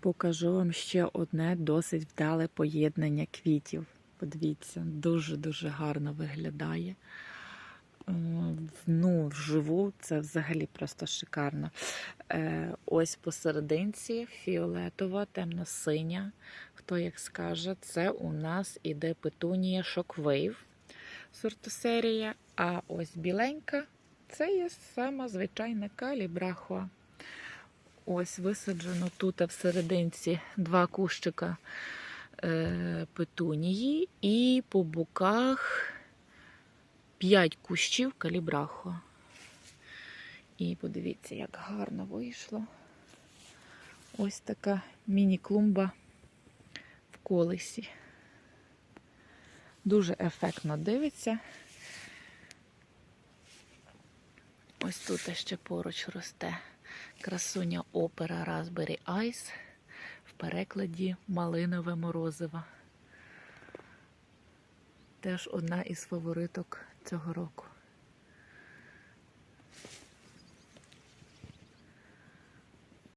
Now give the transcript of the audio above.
Покажу вам ще одне досить вдале поєднання квітів. Подивіться, дуже-дуже гарно виглядає. Е, Ну, вживу це взагалі просто шикарно. Е, Ось посерединці фіолетова, темно-синя. Хто як скаже, це у нас іде петунія Shockwave сортосерія. А ось біленька це є сама звичайна калібрахуа. Ось висаджено тут всерединці два кущика е, петунії і по боках п'ять кущів калібрахуа. І подивіться, як гарно вийшло. Ось така міні-клумба в колесі. Дуже ефектно дивиться. Ось тут ще поруч росте красуня опера Raspberry Ice в перекладі Малинове морозиво. Теж одна із фавориток цього року.